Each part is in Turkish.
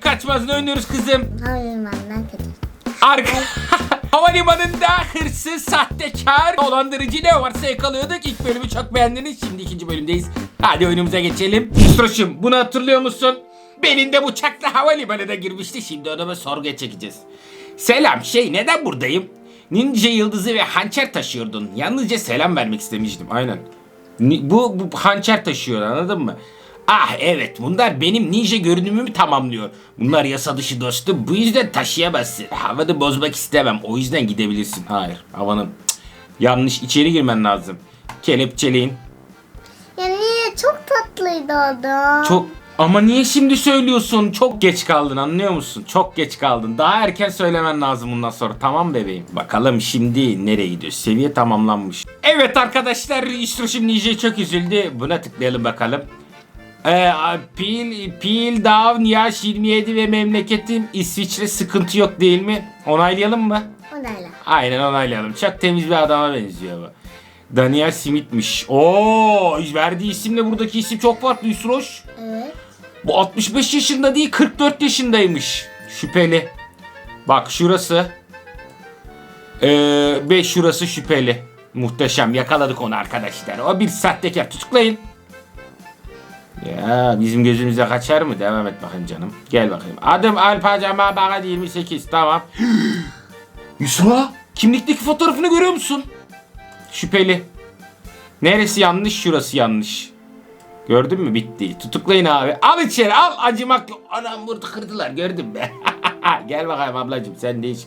kaçmaz ne oynuyoruz kızım? Havalimanından kaçır. Arka Havalimanında hırsız, sahtekar, dolandırıcı ne varsa yakalıyorduk. İlk bölümü çok beğendiniz. Şimdi ikinci bölümdeyiz. Hadi oyunumuza geçelim. Üstroş'um bunu hatırlıyor musun? Benim de bıçakla havalimanına girmişti. Şimdi onu sorguya çekeceğiz. Selam şey neden buradayım? Ninja yıldızı ve hançer taşıyordun. Yalnızca selam vermek istemiştim. Aynen. Bu, bu hançer taşıyor anladın mı? Ah evet bunlar benim ninja görünümümü tamamlıyor. Bunlar yasa dışı dostum bu yüzden taşıyamazsın. Havanı bozmak istemem o yüzden gidebilirsin. Hayır havanın Cık. yanlış içeri girmen lazım. Kelepçeleyin. Ya niye? Çok tatlıydı adam. Çok ama niye şimdi söylüyorsun? Çok geç kaldın anlıyor musun? Çok geç kaldın. Daha erken söylemen lazım bundan sonra. Tamam bebeğim. Bakalım şimdi nereye gidiyoruz? Seviye tamamlanmış. Evet arkadaşlar İstroşim Ninja çok üzüldü. Buna tıklayalım bakalım. Ee, pil, pil Down yaş 27 ve memleketim İsviçre sıkıntı yok değil mi? Onaylayalım mı? Onayla. Aynen onaylayalım. Çok temiz bir adama benziyor bu. Daniel Smith'miş. Oo, verdiği isimle buradaki isim çok farklı Yusroş. Evet. Bu 65 yaşında değil 44 yaşındaymış. Şüpheli. Bak şurası. Ee, ve şurası şüpheli. Muhteşem yakaladık onu arkadaşlar. O bir sahtekar tutuklayın. Ya bizim gözümüze kaçar mı? Devam et bakayım canım. Gel bakayım. Adım Alpacama Bagat 28 tamam. Yusra kimlikteki fotoğrafını görüyor musun? Şüpheli. Neresi yanlış şurası yanlış. Gördün mü bitti. Tutuklayın abi. Al içeri al acımak. Anam burada kırdılar gördün mü? Gel bakayım ablacığım sen de hiç.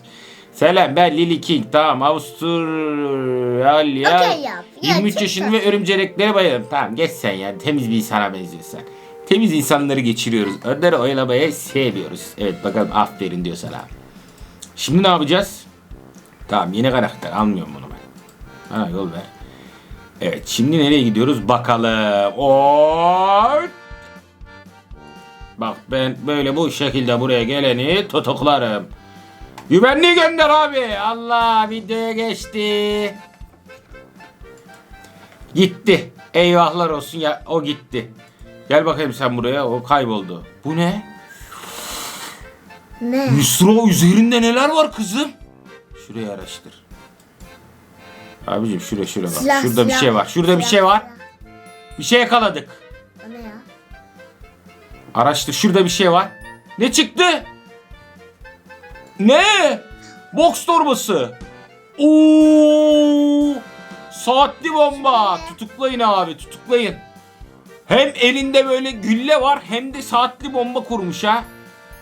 Selam ben Lily King tamam Avustralya Okey yap. Ya, 23 çok yaşında ve örümceleklere bayılırım tamam geç sen yani temiz bir insana benziyorsun Temiz insanları geçiriyoruz onları oyalamayı sevmiyoruz Evet bakalım aferin diyor sana Şimdi ne yapacağız? Tamam yeni karakter almıyorum bunu ben Bana yol ver Evet şimdi nereye gidiyoruz bakalım. Oy! Bak ben böyle bu şekilde buraya geleni tutuklarım. Güvenliği gönder abi. Allah videoya geçti. Gitti. Eyvahlar olsun ya o gitti. Gel bakayım sen buraya o kayboldu. Bu ne? Ne? Yusra üzerinde neler var kızım? Şurayı araştır. Abicim şuraya şuraya bak. Silah, Şurada bir silah. şey var. Şurada bir Silah, şey var. silah. Bir şey yakaladık. O ne ya? Araştır. Şurada bir şey var. Ne çıktı? Ne? Boks torbası. Oo! Saatli bomba. Tutuklayın abi, tutuklayın. Hem elinde böyle gülle var hem de saatli bomba kurmuş ha.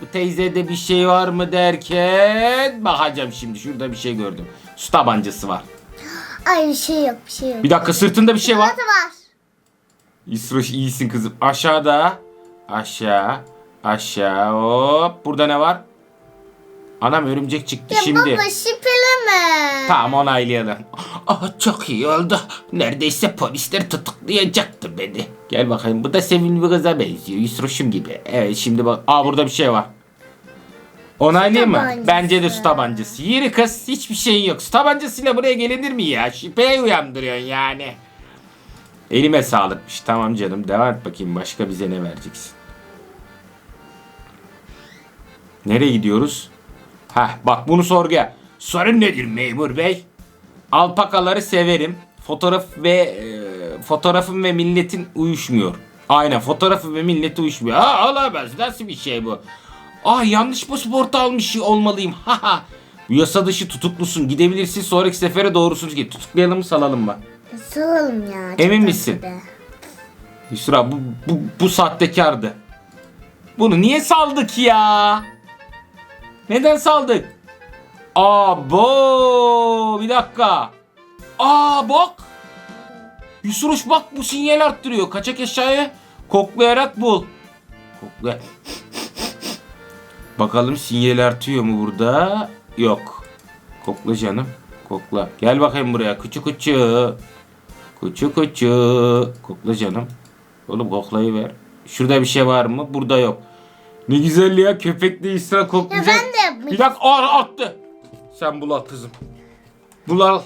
Bu teyzede bir şey var mı derken bakacağım şimdi. Şurada bir şey gördüm. Su tabancası var. Ay bir şey yok bir şey yok. Bir dakika sırtında bir şey var. Nasıl var? İsroş iyisin kızım. Aşağıda. Aşağı. Aşağı. Hop. Burada ne var? Anam örümcek çıktı Ya şimdi. baba şüpheleme. Tamam onaylayalım. Ah çok iyi oldu. Neredeyse polisler tutuklayacaktı beni. Gel bakayım bu da sevimli bir kıza benziyor. Yusroş'um gibi. Evet şimdi bak. Aa burada bir şey var. Onaylayayım mı? tabancası. Bence de su tabancası. Yürü kız hiçbir şeyin yok. Su tabancasıyla buraya gelinir mi ya? Şüpheye uyandırıyorsun yani. Elime sağlıkmış. Tamam canım devam et bakayım. Başka bize ne vereceksin? Nereye gidiyoruz? Heh bak bunu sorguya. Sorun nedir memur bey? Alpakaları severim. Fotoğraf ve e, fotoğrafım ve milletin uyuşmuyor. Aynen fotoğrafı ve milleti uyuşmuyor. Ha alamaz. Nasıl bir şey bu? Ah yanlış pasaport almış olmalıyım. Haha. Yasa dışı tutuklusun. Gidebilirsin. Sonraki sefere doğrusunuz git. Tutuklayalım mı salalım mı? Salalım ya. Emin misin? be. Yusra bu, bu, bu sahtekardı. Bunu niye saldık ya? Neden saldık? Abo bir dakika. Aa bak. Yusruş bak bu sinyal arttırıyor. Kaçak eşyayı koklayarak bul. Kokla. Bakalım sinyal artıyor mu burada? Yok. Kokla canım. Kokla. Gel bakayım buraya. Küçük küçük. Kuçu kuçu. Kokla canım. Oğlum koklayıver. Şurada bir şey var mı? Burada yok. Ne güzel ya köpekle İsra Ya koklayacak. ben de. Bir dakika aa, attı. Sen bul al kızım. Bul al.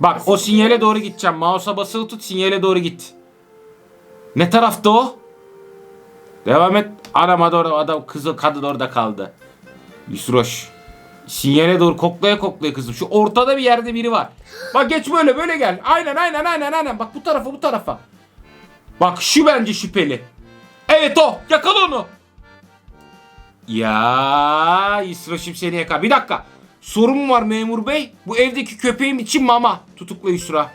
Bak o sinyale doğru gideceğim. Mouse'a basılı tut sinyale doğru git. Ne tarafta o? Devam et. Aramadı orada adam kızı kadın orada kaldı. Yusroş. Sinyale doğru koklaya koklaya kızım. Şu ortada bir yerde biri var. Bak geç böyle böyle gel. Aynen aynen aynen aynen. Bak bu tarafa bu tarafa. Bak şu bence şüpheli. Evet o. Yakala onu. Ya Yusroş'um seni yakar. Bir dakika. Sorun var memur bey. Bu evdeki köpeğim için mama. Tutukla Yusra.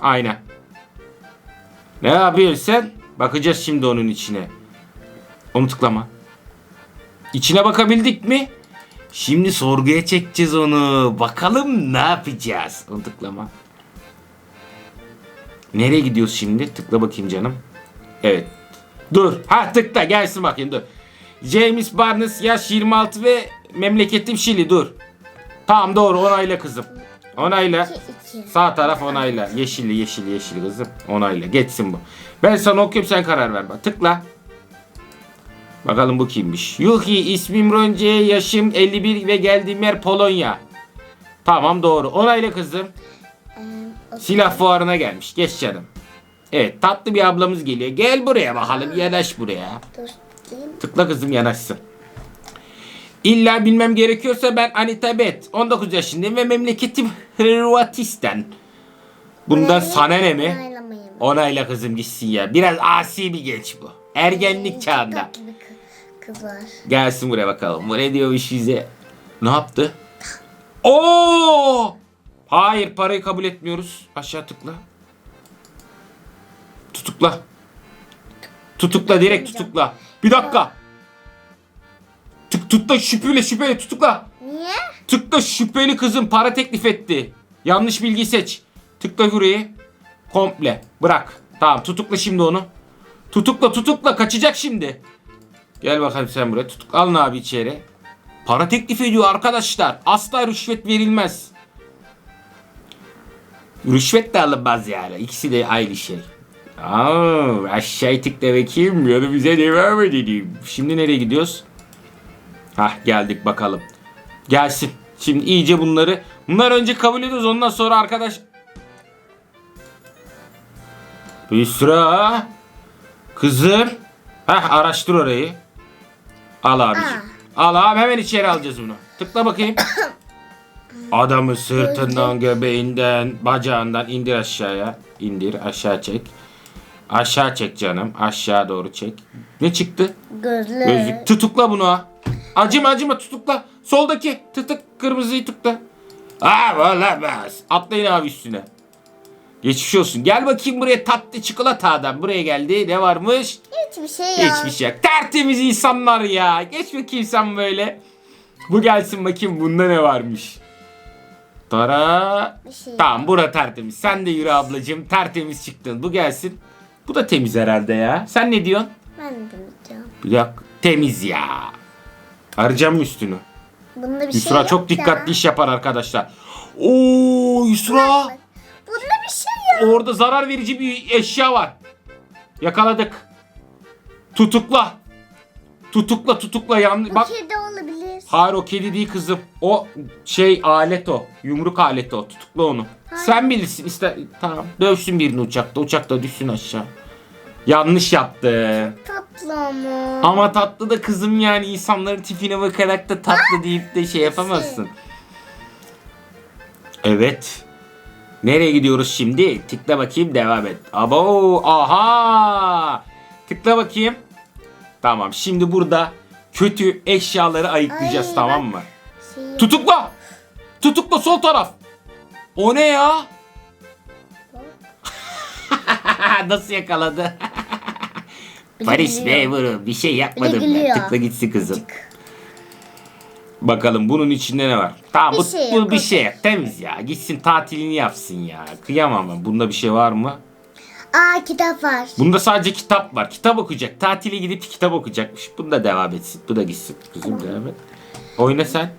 Aynen. Ne yapıyorsun? Bakacağız şimdi onun içine. Onu tıklama. İçine bakabildik mi? Şimdi sorguya çekeceğiz onu. Bakalım ne yapacağız? Onu tıklama. Nereye gidiyoruz şimdi? Tıkla bakayım canım. Evet. Dur. Ha tıkla gelsin bakayım dur. James Barnes yaş 26 ve memleketim Şili dur. Tamam doğru onayla kızım. Onayla. İki, iki. Sağ taraf onayla. Yeşilli yeşilli yeşilli kızım. Onayla. Geçsin bu. Ben sana okuyayım sen karar ver. Bak. Tıkla. Bakalım bu kimmiş. Yuhi ismim Ronce yaşım 51 ve geldiğim yer Polonya. Tamam doğru. Onayla kızım. Ee, Silah fuarına gelmiş. Geç canım. Evet tatlı bir ablamız geliyor. Gel buraya bakalım. Yanaş buraya. Dur. Mi? Tıkla kızım yanaşsın. İlla bilmem gerekiyorsa ben Anita Bet. 19 yaşındayım ve memleketim Hırvatistan. Bundan sana ne mi? Onayla kızım gitsin ya. Biraz asi bir genç bu. Ergenlik Çok çağında. Gelsin buraya bakalım. Bu ne diyormuş bize? Ne yaptı? Oo! Hayır parayı kabul etmiyoruz. Aşağı tıkla. Tutukla. Tutukla direkt tutukla. Bir dakika. Tık tıkla şüpheli şüpheli tutukla. Niye? Tıkla şüpheli kızım para teklif etti. Yanlış bilgi seç. Tıkla burayı. Komple. Bırak. Tamam tutukla şimdi onu. Tutukla tutukla kaçacak şimdi. Gel bakalım sen buraya. Tutuk alın abi içeri. Para teklif ediyor arkadaşlar. Asla rüşvet verilmez. Rüşvet de alınmaz yani. İkisi de aynı şey. Aa, aşağı tıkla bakayım. Yanımıza devam edelim. Şimdi nereye gidiyoruz? Hah geldik bakalım. Gelsin. Şimdi iyice bunları. Bunlar önce kabul ediyoruz. Ondan sonra arkadaş. Hüsra. Kızım. Hah araştır orayı. Al abicim. Al abi hemen içeri alacağız bunu. Tıkla bakayım. Adamı sırtından, göbeğinden, bacağından indir aşağıya. İndir aşağı çek. Aşağı çek canım. Aşağı doğru çek. Ne çıktı? Gözlü. Gözlük. Tutukla bunu ha. Acıma acıma tutukla. Soldaki tıtık kırmızıyı tıkla. Aa olamaz. Atlayın abi üstüne. Geçmiş olsun. Gel bakayım buraya tatlı çikolata adam. Buraya geldi. Ne varmış? Hiçbir şey yok. Hiçbir şey yok. Tertemiz insanlar ya. Geç bakayım sen böyle. Bu gelsin bakayım bunda ne varmış. Tara. Şey Tamam bura tertemiz. Sen de yürü ablacığım. Tertemiz çıktın. Bu gelsin. Bu da temiz herhalde ya. Sen ne diyorsun? Ben de. Bir dakika. Temiz ya. Arayacağım mı üstünü? Bunda bir Yusra şey yok çok dikkatli ya. iş yapar arkadaşlar. Oo Yusra. Bunda bir şey yok. Orada zarar verici bir eşya var. Yakaladık. Tutukla. Tutukla tutukla yan Bu bak. kedi olabilir. Hayır o kedi değil kızım. O şey alet o. Yumruk aleti o. Tutukla onu. Hayır. Sen bilirsin. İşte tamam. Dövsün birini uçakta. Uçakta düşsün aşağı. Yanlış yaptı. Tatlı ama. Ama tatlı da kızım yani insanların tipine bakarak da tatlı deyip de şey yapamazsın. Evet. Nereye gidiyoruz şimdi? Tıkla bakayım devam et. Abo aha. Tıkla bakayım. Tamam şimdi burada kötü eşyaları ayıklayacağız Ay, tamam mı? Şey. Tutukla. Tutukla sol taraf. O ne ya? Nasıl yakaladı? Paris memuru bir şey yapmadım ben. Tıkla gitsin kızım. Bakalım bunun içinde ne var? Tamam bu, Bir şey bu bir şey. Temiz ya. Gitsin tatilini yapsın ya. Kıyamam ben. Bunda bir şey var mı? Aa kitap var. Bunda sadece kitap var. Kitap okuyacak. Tatile gidip kitap okuyacakmış. Bunda devam etsin. Bu da gitsin. Kızım devam et. Oyna sen.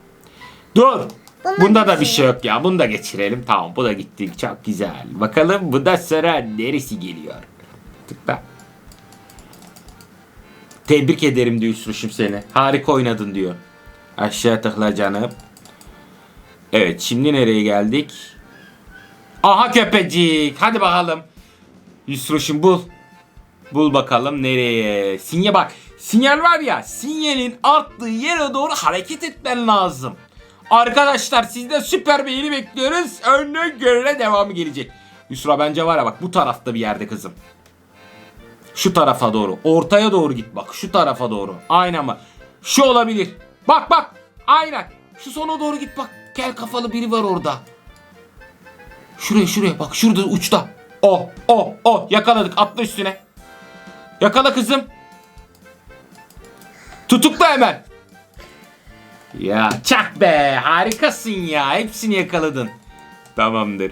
Dur. Bunda Bunda da bir şey yok ya. Bunu da geçirelim. Tamam bu da gitti. Çok güzel. Bakalım bundan sonra neresi geliyor? Tıkla. Tebrik ederim diyor Yusruş'um seni. Harika oynadın diyor. Aşağı tıkla canım. Evet şimdi nereye geldik? Aha köpecik. Hadi bakalım. Yusruş'um bul. Bul bakalım nereye. Sinyal bak. Sinyal var ya. Sinyalin arttığı yere doğru hareket etmen lazım. Arkadaşlar sizden süper beğeni bekliyoruz. Önüne göre devamı gelecek. Yusra bence var ya bak bu tarafta bir yerde kızım. Şu tarafa doğru. Ortaya doğru git bak. Şu tarafa doğru. Aynen bak. Şu olabilir. Bak bak. Aynen. Şu sona doğru git bak. Kel kafalı biri var orada. Şuraya şuraya bak. Şurada uçta. O o o. Yakaladık. Atla üstüne. Yakala kızım. Tutukla hemen. Ya çak be. Harikasın ya. Hepsini yakaladın. Tamamdır.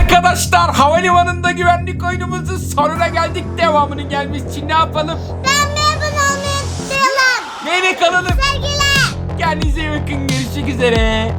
Arkadaşlar havalimanında güvenlik oyunumuzun sonuna geldik. Devamının gelmesi için ne yapalım? Ben memnun olmayı istiyorum. Neyle kalalım? Sevgiler. Kendinize iyi bakın. Görüşmek üzere.